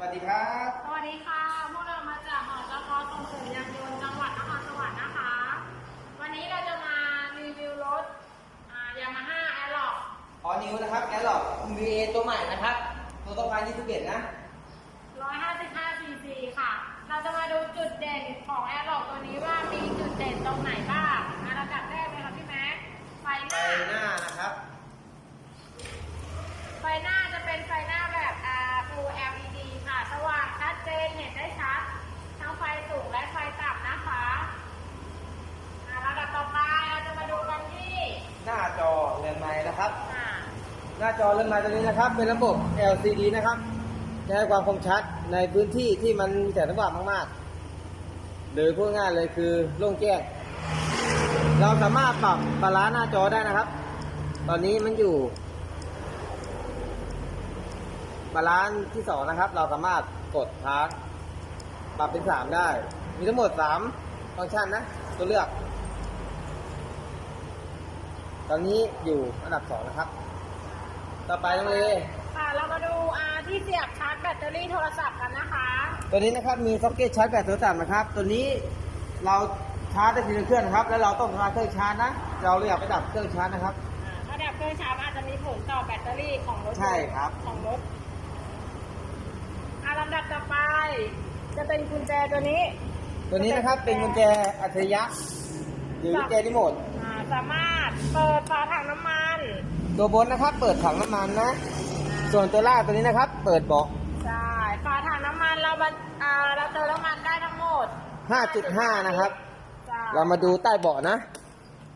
สวัสดีครับ สวัสดีค่ะ พวกเรามาจากหอจกส่งเสริมยานยนต์จังหวัดนครสวรรค์นะคะ วันนี้เราจะมารีวิวรถยามาฮ่าแอร์ล็อกออนิวนะครับแอร์ล็อก VA ตัวใหม่นะครับ ตัวต้องการ21นะ155 cc ค่ะ เราจะมาดูจุดเด่นของแอร์ล็อกตัวนี้ว่ามีจุดเด่นตรงไหนบ้างอันดับแรกเลยค่ะพี่แม็กซ์ไฟห ไฟ น้า หน้านะครับ ไฟหน้าจะเป็นไฟหน้าแบบ R Full LED ค่ะ สว่างชัดเจนเห็นได้ชัด ทั้งไฟสูงและไฟต่ำนะคะอ่าระดับต่อไปเราจะมาดูกันที่ หน้าจอเรือนไม้นะครับ อ่า หน้า จอเรือนม้ตัวนี้นะครับ เป็นระบบ LCD นะครับจะให้ความคมชัดในพื้นที่ที่มันแสงสว่างมากๆ หรือพูดง่ายเลยคือโล่งแจ้ง เราสามารถปรับบาลานซ์หน้าจอได้นะครับ ตอนนี้มันอยู่บาลานซ์ที่สองนะครับ เราสามารถกดพาร์ทปรับเป็นสามได้ มีทั้งหมดสามฟังก์ชันนะ ตัวเลือก ตอนนี้อยู่อันดับสองนะครับ ต่อไปน้องเลค่ะเรามาดูอ่าที่เสียบชาร์จแบตเตอรี่โทรศัพท์กันนะคะ ตัวนี้นะครับมีซ็อกเก็ตชาร์จแบตโทรศัพท์นะครับ ตัวนี้เราชาร์จได้ทีละเครื่องนะครับ แล้วเราต้องทำลายเครื่องชาร์จนะ เราเลยอยากไปดับเครื่องชาร์จนะครับ อ่าถ้าดับเครื่องชาร์จอาจจะมีผลต่อแบตเตอรี่ของรถยนต์ใช่ครับ ของรถอ่าลำดับต่อไป จะเป็นกุญแจตัวนี้ ตัวนี้นะครับเป็นกุญแจอัจฉริยะหรือกุญแจรีโมท อ่าสามารถเปิดฝาถังน้ำมัน ตัวบนนะครับ เปิดถังน้ำมันนะ ส่วนตัวล่างตัวนี้นะครับ เปิดเบาะใช่ฝาถังน้ำมันเราบรรอ่าเราเติมน้ำมันได้ทั้งหมด5.5 นะครับใช่เรามาดูใต้เบาะนะ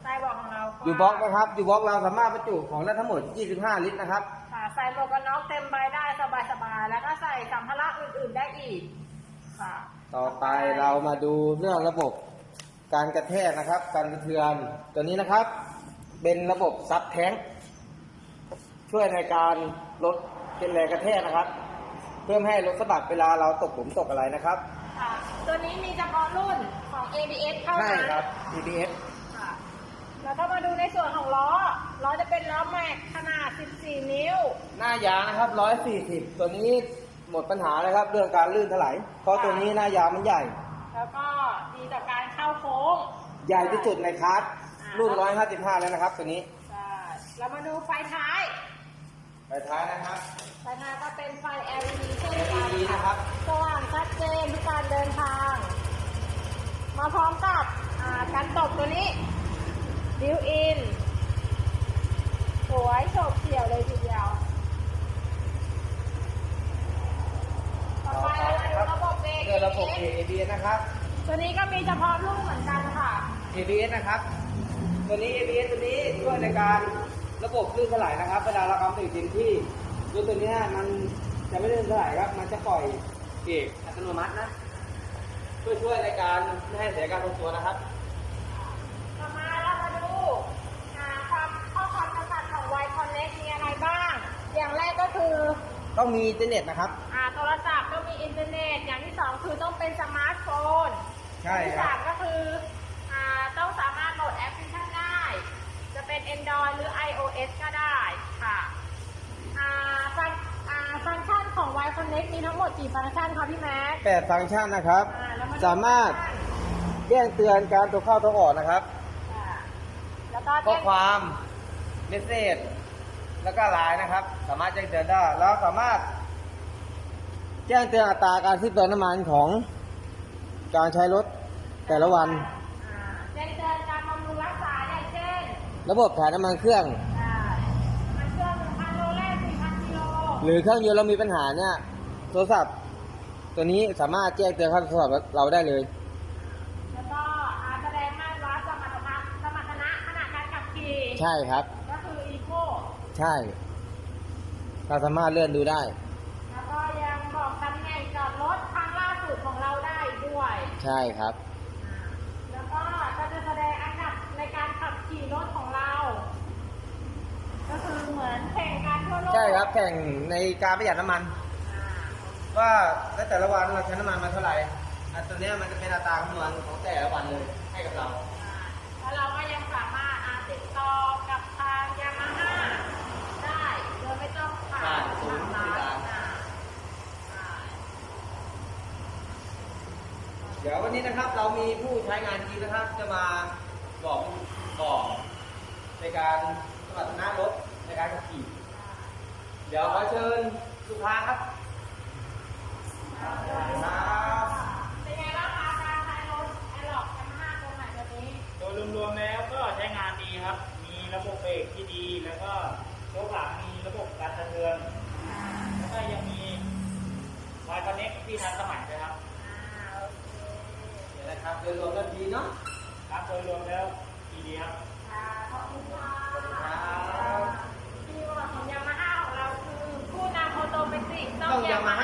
ใต้เบอกของเราอยู่บล็อกนะครับ อยู่บล็อกเราสามารถบรรจุของได้ทั้งหมด 25 ลิตรนะครับ ค่ะใส่หมวกกันน็อกเต็มใบได้สบายๆ แล้วก็ใส่สัมภาระอื่นๆได้อีก ค่ะต่อไปเรามาดูเรื่องระบบ การกระแทกนะครับ การกระเทือน ตัวนี้นะครับ เป็นระบบซับแท้ง ช่วยในการลดเป็นแรงกระแทกนะครับ เพื่อไม่ให้รถสะบัดเวลาเราตกหลุมตกอะไรนะครับ ค่ะ ตัวนี้มีเฉพาะรุ่นของ ABS เท่าใช่นั้นครับ TBS ค่ะแล้วก็มาดูในส่วนของล้อ ล้อจะเป็นล้อแม็กขนาด 14 นิ้ว หน้ายางนะครับ 140 ตัวนี้หมดปัญหาเลยครับเรื่องการลื่นถลายเพราะตัวนี้หน้ายางมันใหญ่ แล้วก็ดีต่อการเข้าโค้ง ใหญ่ที่สุดในคลาสรุ่นอ่า155 แล้วนะครับ ตัวนี้ ใช่เรามาดูไฟท้าย ไปท้ายนะครับ ไฟท้ายก็เป็นไฟ LED เช่นกัน LED นะครับสว่างชัดเจนทุกการเดินทาง มาพร้อมกับอ่าการตบตัวนี้ดิวอินสวยโฉบเฉี่ยวเลยทีเดียว ต่อไปเราดูระบบเบรกเรือระบบ ABS นะครับ ตัวนี้ก็มีเฉพาะรุ่นเหมือนกันค่ะ ABS นะครับ ตัวนี้ ABS ตัวนี้ช่วยในการ ระบบลื่นถลายนะครับเวลาเรากำถึงเต็มที่รถตัวเนี้ยมันจะไม่ลื่นถลายครับ มันจะปล่อยเบรกอัตโนมัตินะเพื่อช่วยในการไม่ให้เสียการทรงตัวนะครับต่อมาเรามาดูอ่าความข้อความจำกัดของ Y Connect มีอะไรบ้าง อย่างแรกก็คือต้องมีอินเทอร์เน็ตนะครับอ่าโทรศัพท์ต้องมีอินเทอร์เน็ต อย่างที่สองคือต้องเป็นสมาร์ทโฟนใช่ที่ครัสาบมก็คือ Android หรือ iOS ก็ได้ค่ะอ่าฟังอ่าฟังก์ชันของ Y Connect มีทั้งหมดกี่ฟังก์ชันคะพี่แม็กซ์แปดฟังก์ชันนะครับ อ่าแล้วมาดูสามารถแจ้งเตือนการตัวเข้าตัวออกนะครับ อ่าแล้วก็ข้อแจ้งความเมสเซจแล้วก็ไลน์นะครับ สามารถแจ้งเตือนได้ แล้วสามารถ แจ้งเตือนอัตราการสิ้นเปลืองน้ำมันของการใช้รถแต่ละวัน ระบบถ่ายน้ำมันเครื่องอ่ามันเครื่อง1,000โลแรก4,000กิโลหรือเครื่องยนต์เรามีปัญหาเนี่ยโทรศัพท์ ตัวนี้สามารถแจ้งเตือนเข้าโทรศัพท์เราได้เลย แล้วก็อ่าแสดงมาตรวัดสมรรถนะสมรรถนะขณะการขับขี่ใช่ครับ ก็คืออีโคใช่ เราสามารถเลื่อนดูได้ แล้วก็ยังบอกตำแหน่งจอดรถครั้งล่าสุดของเราได้ด้วย ใช่ครับอ่าแล้วก็ก็จะแสดงอันดับในการขับขี่รถของเรา ก็คือเหมือนแข่งกันทั่วโลกใช่ครับแข่งในการประหยัดน้ำมัน อ่าว่าในแต่ละวันเราใช้น้ำมันมาเท่าไหร่อันตัวเนี้ยมันจะเป็นอัตราคำนวณของแต่ละวันเลยให้กับเรา อ่าแล้วเราก็ยังสามารถอ่าติดต่อกับทางยามาฮ่าได้โดยไม่ต้องผ่านผ่านศูนย์บริการ อ่าใช่เดี๋ยววันนี้นะครับเรามีผู้ใช้งานจริงนะครับจะมาบอกบอกในการ สมรรถนะรถในการขับขี่ เดี๋ยวขอเชิญลูกค้าครับครับเป็นไงบ้างคะการใช้รถแอร์ล็อกยามาฮ่าตัวใหม่ตัวนี้ โดยรวมๆแล้วก็ใช้งานดีครับ มีระบบเบรกที่ดี แล้วก็ยกหลังมีระบบการสะเทือน แล้วก็ยังมีไวคอนเน็กที่ทันสมัยด้วยครับอ่าโอเคเดี๋ยวนะครับเดินรวมกันดีเนาะครับโดยรวมแล้วดีดีครับ ค่ะขอบคุณค่ะ ขอบคุณครับ คี